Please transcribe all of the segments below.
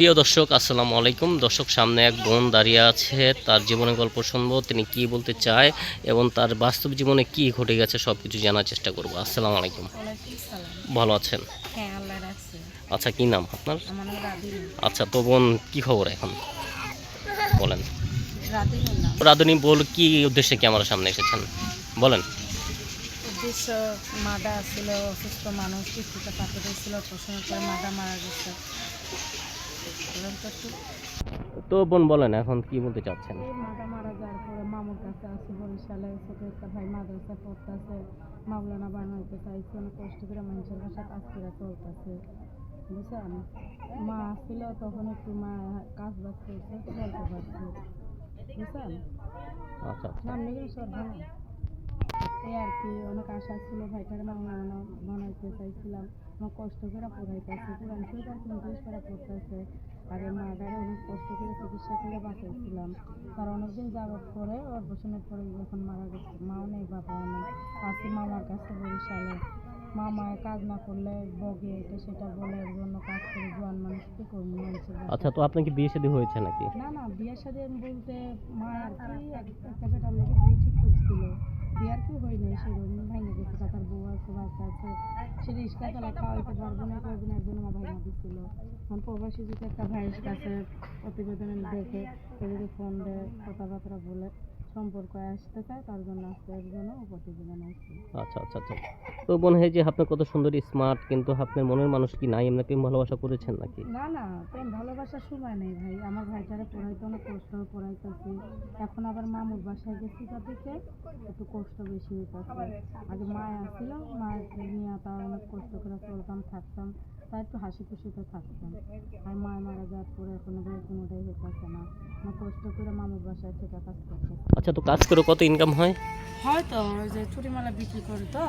প্রিয় দর্শক আসসালামু আলাইকুম। দর্শক সামনে এক বোন দাঁড়িয়ে আছে তার জীবনের গল্প শুনব তিনি কি বলতে চায় এবং তার বাস্তব জীবনে কি ঘটে গেছে সব কিছু জানার চেষ্টা করব। আসসালামু আলাইকুম। ভালো আছেন? হ্যাঁ আচ্ছা কি নাম আপনার? আমার আচ্ছা তো বোন কি খবর এখন? বলেন। রাধুনি বল কি উদ্দেশ্যে ক্যামেরার সামনে এসেছেন? বলেন। উদ্দেশ্য মাদা ছিল অসুস্থ মানুষ পাঠিয়ে ছিল প্রশ্ন করে মাদা মারা গেছে। বলেন তো বোন বলেন এখন কি বলতে চাচ্ছেন? মাদা মারা যাওয়ার পরে মামুর কাছে আছে বরিশালে ছোট একটা ভাই মাদ্রাসায় পড়তেছে মাওলানা বানাইতে চাইছে অনেক কষ্ট করে মানুষের কাছে কাজ করে চলতেছে বুঝছেন? মা ছিল তখন একটু মা কাজ বাজ করছে চলতে পারছে বুঝছেন? আচ্ছা সামনে গিয়ে সব ভালো এই আর কি অনেক আশা ছিল ভাইটার মামলা বানাইতে চাইছিলাম। আমার কষ্ট করে পড়াইতেছে কোরআন শরীফ আর ইংলিশ করে পড়তেছে। আর এই মাটারে অনেক কষ্ট করে চিকিৎসা করে বাঁচাইছিলাম। তার অনেকদিন যাওয়ার পরে ওর বছরের পরে যখন মারা গেছে। মাও নেই বাবাও নেই। আছে মামার কাছে বরিশালে। মামায় কাজ না করলে বগে এটা সেটা বলে এর জন্য কাজ করে জোয়ান মানুষ কি করব মানুষের আচ্ছা তো আপনার কি বিয়ে শাদী হয়েছে নাকি? না না বিয়ের সাথে বলতে মা আর কি এক- একটা বেটার লোক বিয়ে ঠিক করছিল। বিয়ে আর কি হয় নাই সেরকম ভাঙে গেছে তার বউ আছে, বাচ্চা আছে, সে রিক্সা চালা খাওয়াইতে পারব না কয়েকদিন একজন আমার ভাঙা দিচ্ছিল এখন প্রবাসী যদি একটা ভাইয়ের কাছে প্রতিবেদন দেখে যদি ফোন দেয়, কথাবার্তা বলে। সম্পর্ক আসতে চায় তার জন্য আসতে এর জন্য ও প্রতিবেদন আচ্ছা আচ্ছা আচ্ছা। তো বোন হয় যে আপনি কত সুন্দর স্মার্ট কিন্তু আপনার মনের মানুষ কি নাই? এমনি প্রেম ভালোবাসা করেছেন নাকি? না না প্রেম ভালোবাসার সময় নেই ভাই। আমার ভাইটারে পড়াইতে অনেক কষ্ট পড়াইতেছি। এখন আবার মামুর বাসায় গেছি তাদেরকে একটু কষ্ট বেশি হইতেছে। আগে মায়া ছিল মায়ের নিয়ে তার অনেক কষ্ট করে চলতাম থাকতাম। তাই একটু হাসি খুশিতে থাকতাম। আর মায় মারা যাওয়ার পরে এখন এবার কোনোটাই হইতেছে না। কষ্ট করে মামুর বাসায় থেকে কাজ করতে আচ্ছা তো কাজ করে কত ইনকাম হয়? হয়তো ওই যে বিক্রি করি তো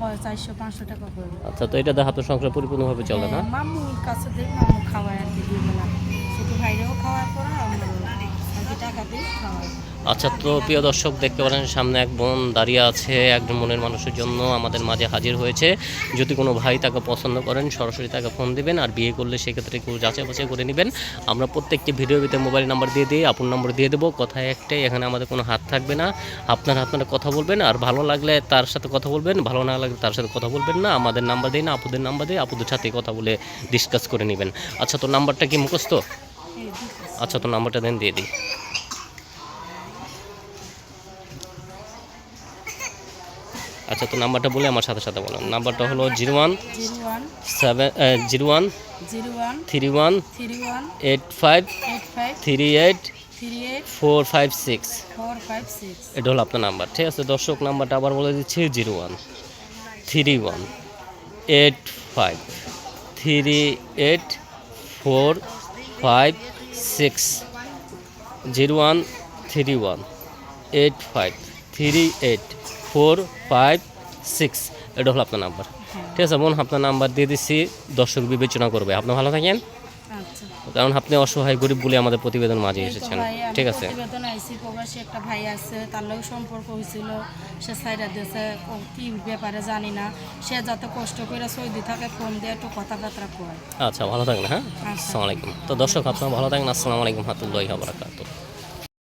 হয় চারশো পাঁচশো টাকা করে। আচ্ছা তো এটা দিয়ে আপনার সংসার পরিপূর্ণভাবে চলে না? হ্যাঁ, মাম্মুর কাছে দিই মাম্মু খাওয়ায় আর কি দুই বেলা। ছোট ভাইরেও খাওয়ার পরে আমরা আর কি টাকা দিই খাওয়াই। আচ্ছা তো প্রিয় দর্শক দেখতে পারেন সামনে এক বোন দাঁড়িয়ে আছে একজন মনের মানুষের জন্য আমাদের মাঝে হাজির হয়েছে। যদি কোনো ভাই তাকে পছন্দ করেন সরাসরি তাকে ফোন দিবেন আর বিয়ে করলে সেক্ষেত্রে একটু যাচাই বাছাই করে নেবেন। আমরা প্রত্যেকটি ভিডিও ভিতরে মোবাইল নাম্বার দিয়ে দিই আপন নম্বর দিয়ে দেবো। কথায় একটাই এখানে আমাদের কোনো হাত থাকবে না। আপনার আপনারা কথা বলবেন আর ভালো লাগলে তার সাথে কথা বলবেন ভালো না লাগলে তার সাথে কথা বলবেন না। আমাদের নাম্বার দিই না আপুদের নাম্বার দিই আপুদের সাথে কথা বলে ডিসকাস করে নেবেন। আচ্ছা তো নাম্বারটা কি মুখস্থ? আচ্ছা তো নাম্বারটা দেন দিয়ে দিই। আচ্ছা তো নাম্বারটা বলে আমার সাথে সাথে বলুন। নাম্বারটা হলো zero one zero one seven zero one three one eight five three eight four five six এটা হলো আপনার নাম্বার ঠিক আছে? দর্শক নাম্বারটা আবার বলে দিচ্ছি zero one three one eight five three eight four five six. Zero one three one eight five. Three eight four five six এটা হলো আপনার নাম্বার। হ্যাঁ। ঠিক আছে বোন আপনার নাম্বার দিয়ে দিচ্ছি দর্শক বিবেচনা করবে। আপনি ভালো থাকেন। আচ্ছা। কারণ আপনি অসহায় গরিব বলে আমাদের প্রতিবেদন মাঝে এসেছেন। ঠিক আছে। প্রতিবেদন আইসি প্রবাসী একটা ভাই আছে তার লোক সম্পর্ক হয়েছিল সে সাইডা দিয়েছে কি ব্যাপারে জানি না। সে যাতে কষ্ট করে সৌদি থাকে ফোন দিয়ে একটু কথাবার্তা কয়। আচ্ছা ভালো থাকবেন হ্যাঁ? আচ্ছা। আসসালামু আলাইকুম। তো দর্শক আপনারা ভালো থাকেন। আসসালামু আলাইকুম হাতুল্লাহ বারাকাতুহ।